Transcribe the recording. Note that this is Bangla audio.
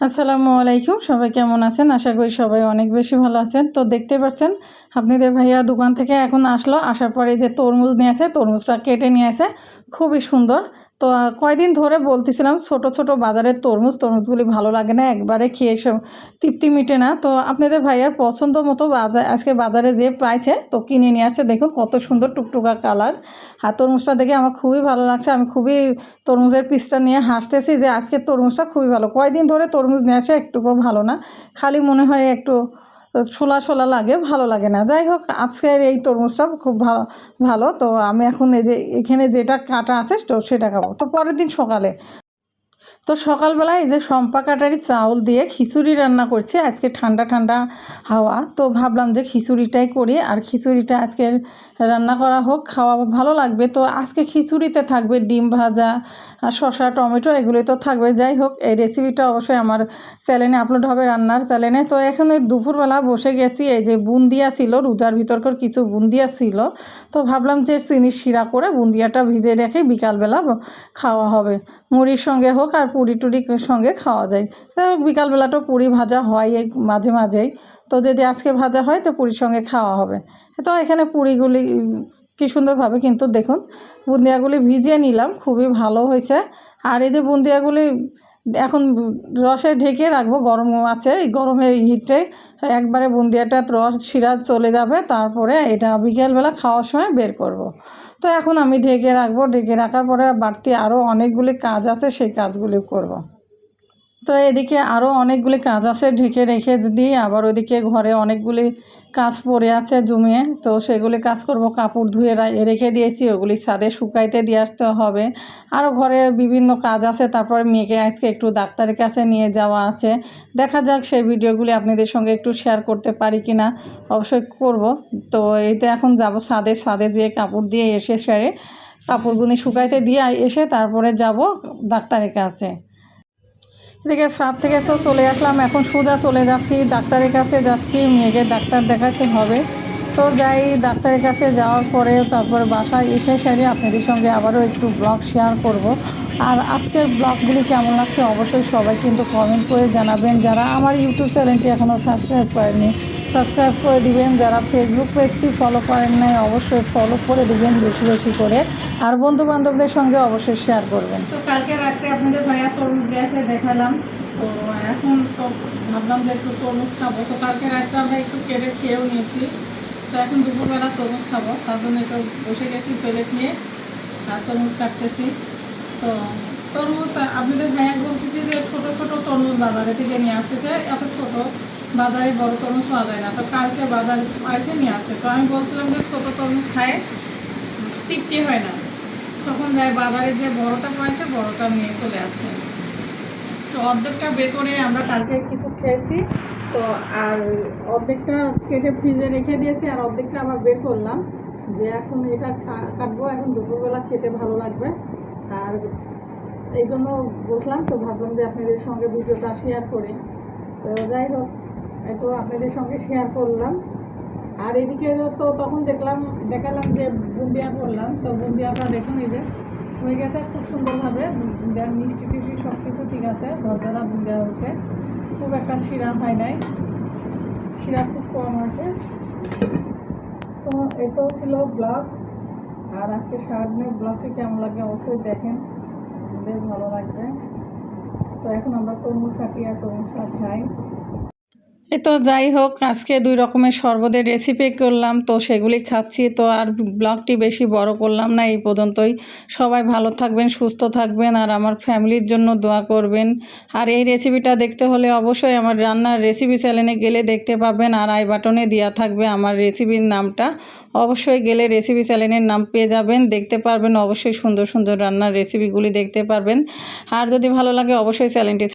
আসসালামু আলাইকুম। সবাই কেমন আছেন? আশা করি সবাই অনেক বেশি ভালো আছেন। তো দেখতে পাচ্ছেন, আপনাদের ভাইয়া দোকান থেকে এখন আসলো। আসার পরে যে তরমুজ নিয়ে আসে, তরমুজটা কেটে নিয়ে আসে। খুবই সুন্দর। তো কয়দিন ধরে বলতেছিলাম ছোট ছোট বাজারের তরমুজ, তরমুজগুলি ভালো লাগে না, একবারে খেয়ে তৃপ্তি মিটে না। তো, আপনাদের ভাইয়ার পছন্দ মতো বাজার আজকে বাজারে যে পাইছে, তো কিনে নিয়ে আসছে। দেখুন কত সুন্দর টুকটুকা কালার। আর তরমুজটা দেখে আমার খুবই ভালো লাগছে। আমি খুবই তরমুজের পিসটা নিয়ে হাসতেছি যে আজকে তরমুজটা খুবই ভালো। কয়দিন ধরে তরমুজ নিয়ে আসে একটুকুও ভালো না। খালি মনে হয় একটু ছোলা ছোলা লাগে, ভালো লাগে না। যাই হোক আজকের এই তরমুজটা খুব ভালো ভালো। তো আমি এখন এই যে, এখানে যেটা কাটা আছে, তো সেটা খাব। তো পরের দিন সকালে তো সকালবেলায় এই যে সম্পা কাটারি চাউল দিয়ে খিচুড়ি রান্না করছি, আজকে ঠান্ডা ঠান্ডা হাওয়া। তো ভাবলাম যে খিচুড়িটাই করি, আর খিচুড়িটা আজকে রান্না করা হোক, খাওয়া ভালো লাগবে। তো আজকে খিচুড়িতে থাকবে ডিম ভাজা, আর শসা, টমেটো, এগুলোই তো থাকবে। যাই হোক, এই রেসিপিটা অবশ্যই আমার চ্যানেলে আপলোড হবে রান্নার চ্যানেলে। তো এখন ওই দুপুরবেলা বসে গেছি, এই যে বুন্দিয়া ছিল, রোজার ভিতরকার কিছু বুন্দিয়া ছিল। তো ভাবলাম যে চিনি শিরা করে বুন্দিয়াটা ভিজে রেখে বিকালবেলা খাওয়া হবে। মুড়ির সঙ্গে হোক আর পুরি টুরি সঙ্গে খাওয়া যায়। বিকালবেলাটাও পুরি ভাজা হয় এই মাঝে মাঝেই। তো যদি আজকে ভাজা হয়, তো পুরীর সঙ্গে খাওয়া হবে। তো এখানে পুরিগুলি, কি সুন্দরভাবে কিন্তু দেখুন, বুন্দিয়াগুলি ভিজিয়ে নিলাম, খুবই ভালো হয়েছে। আর এই যে বুন্দিয়াগুলি রসে ঢেকে রাখব, গরম আছে, এই গরমের হিটে একবারে বুন্দিয়াটা রস শিরা চলে যাবে, তারপরে এটা বিকেলবেলা খাওয়ার সময় বের করব। তো এখন আমি ঢেকে রাখব, ঢেকে রাখার পরে বাড়তি আরও অনেকগুলি কাজ আছে, সেই কাজগুলি করব। তো এদিকে আরও অনেকগুলি কাজ আছে ঢেকে রেখে দিই আবার ওদিকে ঘরে অনেকগুলি কাজ পড়ে আছে জমিয়ে। তো সেগুলি কাজ করব, কাপড় ধুয়ে রেখে দিয়েছি, ওগুলি ছাদে শুকাইতে দিয়ে আসতে হবে। আরও ঘরে বিভিন্ন কাজ আছে, তারপরে মেয়েকে আজকে একটু ডাক্তারের কাছে নিয়ে যাওয়া আছে। দেখা যাক সেই ভিডিওগুলি আপনাদের সঙ্গে একটু শেয়ার করতে পারি কি না অবশ্যই করব। তো এইতে এখন যাব ছাদে ছাদে দিয়ে কাপড় দিয়ে এসে সেরে কাপড়গুলি শুকাইতে দিয়ে এসে তারপরে যাব ডাক্তারের কাছে। এদিকে সাত থেকে সব চলে আসলাম। এখন সোজা চলে যাচ্ছি, ডাক্তারের কাছে যাচ্ছি, মেয়েকে ডাক্তার দেখাতে হবে। তো যাই, ডাক্তারের কাছে যাওয়ার পরে তারপরে বাসায় এসে সেরে আপনাদের সঙ্গে আবারও একটু ব্লগ শেয়ার করব। আর আজকের ব্লগগুলি কেমন লাগছে অবশ্যই সবাই কিন্তু কমেন্ট করে জানাবেন। যারা আমার ইউটিউব চ্যানেলটি এখনও সাবস্ক্রাইব করেনি সাবস্ক্রাইব করে দিবেন। যারা ফেসবুক পেজটি ফলো করেন নাই, অবশ্যই ফলো করে দিবেন বেশি বেশি করে। আর বন্ধু বান্ধবদের সঙ্গে অবশ্যই শেয়ার করবেন। তো কালকে রাত্রে আপনাদের ভাইয়া তরমুজ গেছে দেখালাম। তো এখন তো ভাবলাম যে একটু তরমুজ খাব। তো কালকে রাত্রে আমরা একটু কেটে খেয়েও নিয়েছি। তো এখন দুপুরবেলা তরমুজ খাব। তার জন্য তো বসে গেছি, প্লেট নিয়ে, আর তরমুজ কাটতেছি। তো তরমুজ আপনাদের ভাইয়া বলতেছি যে ছোট ছোট তরমুজ বাজারে থেকে নিয়ে আসতেছে। এত ছোট বাজারে বড় তরমুজ পাওয়া যায় না। তো কালকে বাজারে পাইছে নিয়ে আসছে। তো আমি বলছিলাম যে ছোট তরমুজ খায়, তৃপ্তি হয় না। তখন যাই বাজারে যে বড়টা পাইছে, বড়টা নিয়ে চলে আসছে। তো অর্ধেকটা বের করে আমরা কালকে কিছু খেয়েছি। তো আর অর্ধেকটা কেটে ফ্রিজে রেখে দিয়েছি, আর অর্ধেকটা আবার বের করলাম। যে এখন এটা কাটবো, এখন দুপুরবেলা খেতে ভালো লাগবে। আর এই জন্য বসলাম তো, ভাবলাম যে আপনাদের সঙ্গে ভিডিওটা শেয়ার করি। তো যাই হোক তো আপনাদের সঙ্গে শেয়ার করলাম। আর এদিকে তো তখন দেখলাম, দেখালাম যে বুন্দিয়া করলাম তো বুন্দিয়াটা দেখুন এই যে, হয়ে গেছে খুব সুন্দরভাবে। বুন্দিয়ার মিষ্টি টিষ্টি সব কিছু ঠিক আছে ভরদারা বুন্দিয়া হয়েছে খুব একটা শিরা হয় নাই। শিরা খুব কম আছে। তো এটাও ছিল ব্লগ। আর আজকে সারাদিনের ব্লগটি কেমন লাগে অবশ্যই দেখেন। বেশ ভালো লাগবে। তো এখন আমরা তরমুজ কাটি আর তরমুজটা খাই। এই তো যাই হোক, আজকে দুই রকমের শরবতের রেসিপি করলাম, তো সেগুলি খাচ্ছি, তো আর ব্লগটি বেশি বড় করলাম না, এই পর্যন্তই। সবাই ভালো থাকবেন, সুস্থ থাকবেন, আর আমার ফ্যামিলির জন্য দোয়া করবেন। আর এই রেসিপিটা দেখতে হলে অবশ্যই আমার রান্নার রেসিপি চ্যানেলে গেলে দেখতে পাবেন, আর আই বাটনে দেওয়া থাকবে আমার রেসিপির নামটা। অবশ্যই গেলে রেসিপি চ্যানেলের নাম পেয়ে যাবেন, দেখতে পারবেন, অবশ্যই সুন্দর সুন্দর রান্নার রেসিপিগুলি দেখতে পারবেন। আর যদি ভালো লাগে, অবশ্যই চ্যানেলটি